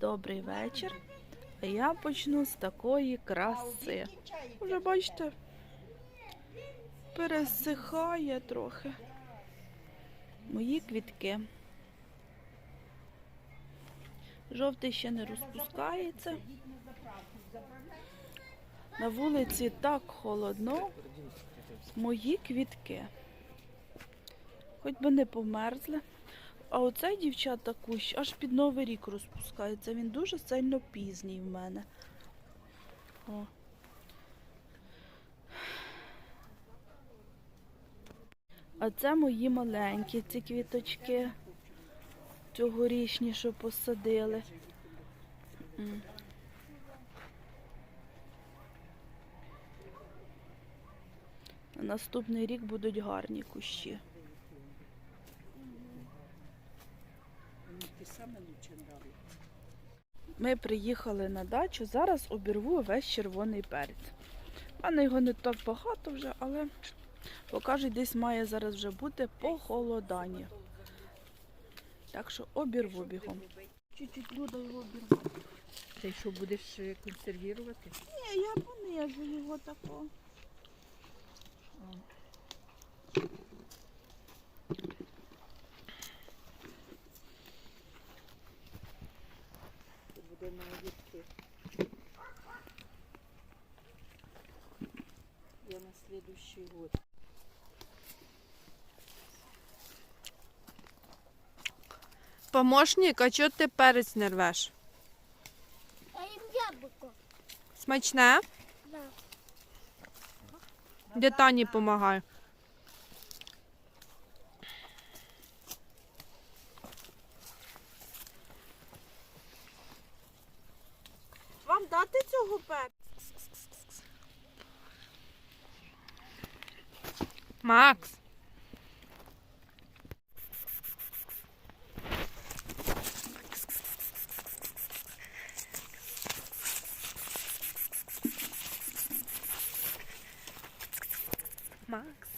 Добрий вечір. Я почну з такої краси. Уже бачите, пересихає трохи. Мої квітки. Жовтий ще не розпускається. На вулиці так холодно. Мої квітки. Хоч би не померзли. А оцей дівчата кущ аж під Новий рік розпускається. Він дуже сильно пізній в мене. О. А це мої маленькі ці квіточки. Цьогорічні, що посадили. Наступний рік будуть гарні кущі. Ті саме лучше нравиться. Ми приїхали на дачу, зараз обірву весь червоний перець. У мене його не так багато вже, але покажуть, десь має зараз вже бути похолодання. Так що обірву бігом. Чуть-чуть люда його обірву. Ти що будеш консервувати? Ні, я понижу його тако. Це буде на огірки. Я на следующий год. Помощник, а чого ти перець не рвеш? А їм яблуко. Смачне? Да. Де Тані допомагає? Вам дати цього перцю? Макс. Макс.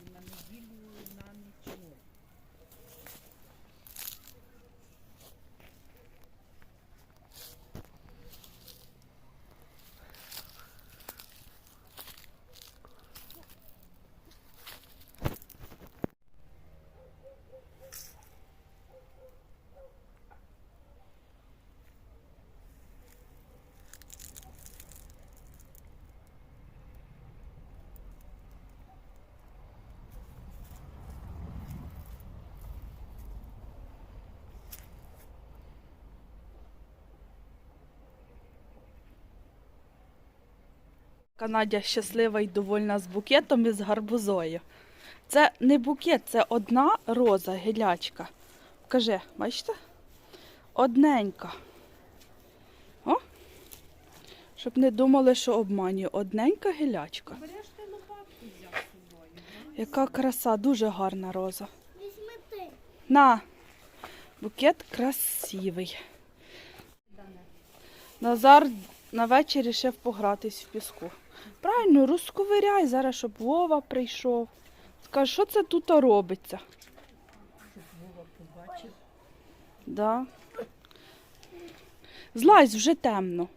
І на неділю на нічого. Канадя щаслива і довольна з букетом і з гарбузою. Це не букет, це одна роза, гілячка. Кажи, бачите? Одненька. О? Щоб не думали, що обманюю. Одненька собою. Яка краса, дуже гарна роза. На, букет красивий. Назар на вечір рішив погратись в піску. Правильно, розковиряй зараз, щоб Вова прийшов. Скажи, що це тут робиться? Щоб Вова побачив. Да. Злазь вже темно.